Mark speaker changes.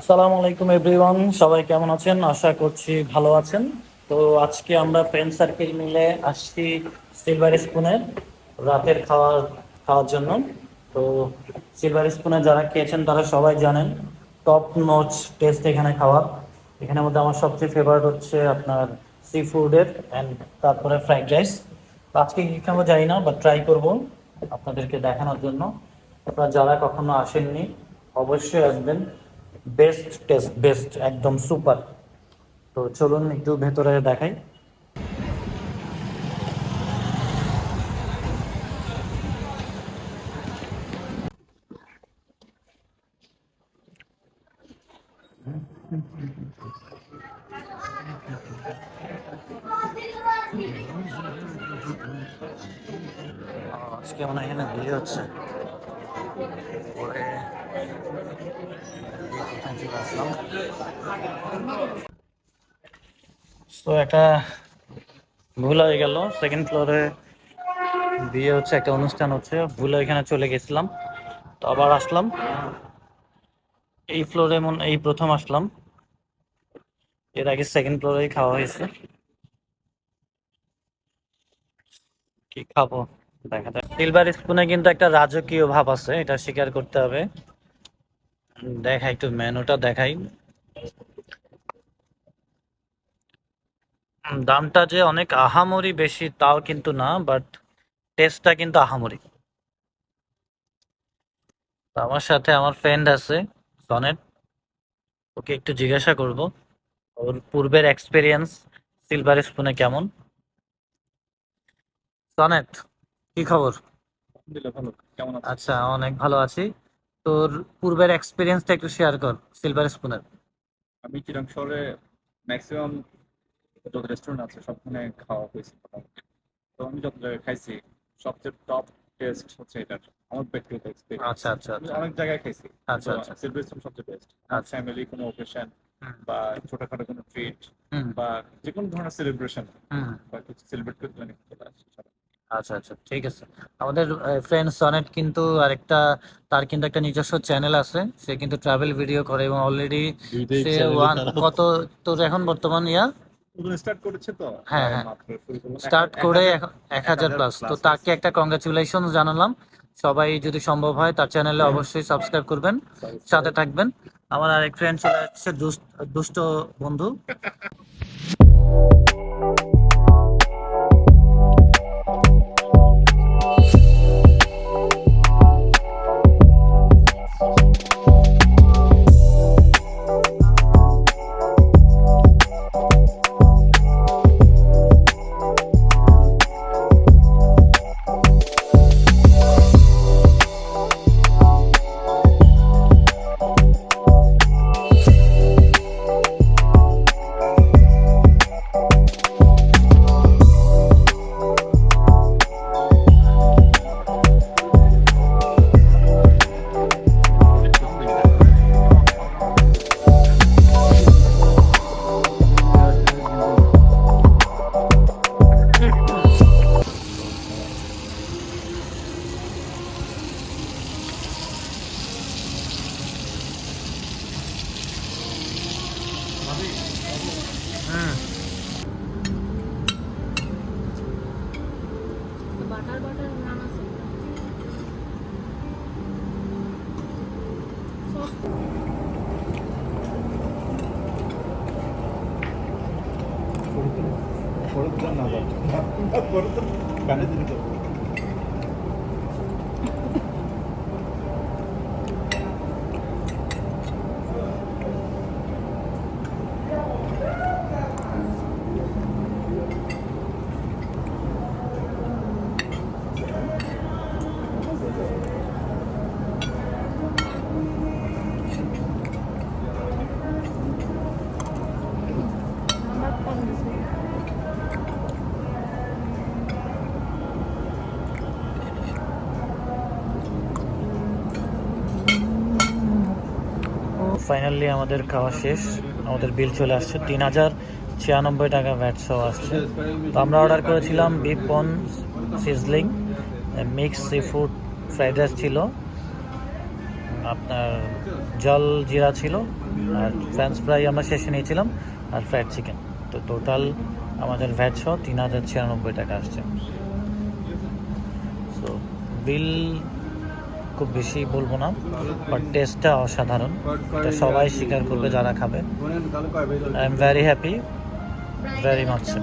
Speaker 1: আসসালামু আলাইকুম এভরিওয়ান সবাই কেমন আছেন? আশা করছি ভালো আছেন। তো আজকে আমরা ফ্রেন্ড সার্কেল মিলে আসছি সিলভার স্পুনের রাতের খাওয়ার খাওয়ার জন্য। তো সিলভার স্পুনে যারা খেয়েছেন, তারা সবাই জানেন টপ নোচ টেস্ট এখানে খাওয়ার এখানের মধ্যে আমার সবচেয়ে ফেভারিট হচ্ছে আপনার সি ফুডের অ্যান্ড তারপরে ফ্রাইড রাইস আজকে কী খাব জানি না বাট ট্রাই করব আপনাদেরকে দেখানোর জন্য। আপনারা যারা কখনো আসেননি, অবশ্যই আসবেন। বেস্ট টেস্ট বেস্ট একদম সুপার তো চলুন একটু ভেতরে দেখাই। আজকে মনে হয় এখানে? বিয়ে হচ্ছে। তো একটা ভুল হয়ে গেল। সেকেন্ড ফ্লোরে বিয়ে হচ্ছে, একটা অনুষ্ঠান হচ্ছে। ভুল এখানে চলে গেছিলাম। তো আবার আসলাম। এই ফ্লোরে মন এই প্রথম আসলাম। এর আগে সেকেন্ড ফ্লোরেই খাওয়া হয়েছে। কি খাব? দেখা যাক। সিলভার স্পুনে কিন্তু একটা রাজকীয় ভাব আছে, এটা স্বীকার করতে হবে। দেখাই একটু মেনুটা দেখাই। দামটা যে অনেক আহামরি বেশি তাও কিন্তু না বাট টেস্টটা কিন্তু আহামরি। আমার সাথে আমার ফ্রেন্ড আছে সনেট। ওকে একটু জিজ্ঞাসা করব ওর পূর্বের এক্সপিরিয়েন্স সিলভার স্পুনে কেমন? সনেট কি খবর?
Speaker 2: কেমন
Speaker 1: আচ্ছা অনেক ভালো আছি। তোর পূর্বের এক্সপিরিয়েন্সটা একটু শেয়ার কর সিলভার স্পুনের
Speaker 2: আমি চিরাং শহরে ম্যাক্সিমাম যত রেস্টুরেন্ট আছে সবখানে খাওয়া হয়েছে তো আমি যত জায়গায় খাইছি সবচেয়ে টপ টেস্ট হচ্ছে এটা আমার ব্যক্তিগত এক্সপিরিয়েন্স
Speaker 1: আচ্ছা আচ্ছা আচ্ছা।
Speaker 2: অনেক জায়গায় খাইছি
Speaker 1: আচ্ছা আচ্ছা।
Speaker 2: সিলভার স্পুন সবচেয়ে বেস্ট
Speaker 1: আচ্ছা।
Speaker 2: ফ্যামিলি কোনো অকেশন। বা ছোটখাটো কোনো ট্রিট বা যে কোনো ধরনের সেলিব্রেশন বা কিছু সেলিব্রেট করতে সবাই।
Speaker 1: আচ্ছা আচ্ছা ঠিক আছে। আমাদের ফ্রেন্ড সনেট কিন্তু আরেকটা তার কিন্তু একটা নিজস্ব চ্যানেল আছে। সে কিন্তু ট্রাভেল ভিডিও করে এবং অলরেডি সে ওয়ান কত তোর এখন বর্তমান ইয়া?
Speaker 2: স্টার্ট করেছে তো?
Speaker 1: হ্যাঁ, হ্যাঁ। স্টার্ট করে। এক- হাজার প্লাস তো তাকে একটা কংগ্রাচুলেশন জানালাম। সবাই যদি সম্ভব হয় তার চ্যানেলে অবশ্যই সাবস্ক্রাইব করবেন সাথে থাকবেন। আমার আরেক ফ্রেন্ড চলে আসছে দুষ্ট দুষ্ট বন্ধু।
Speaker 3: anladım. Korudum. Ben de dedim.
Speaker 1: Finally আমাদের খাওয়া শেষ। আমাদের বিল চলে আসছে তিন হাজার ছিয়ানব্বই টাকা ভ্যাট সহ আসছে। তো আমরা অর্ডার করেছিলাম বিফ পন sizzling mix seafood fried rice ছিল, আপনার জল জিরা ছিল, আর ফ্রেঞ্চ ফ্রাই আমরা শেষে নিয়েছিলাম, আর ফ্রাইড চিকেন তো টোটাল আমাদের ভ্যাট সহ তিন হাজার ছিয়ানব্বই টাকা আসছে। সো বিল খুব বেশি বলব না বাট টেস্টটা অসাধারণ। এটা সবাই স্বীকার করবে যারা খাবে। I am very happy very much so.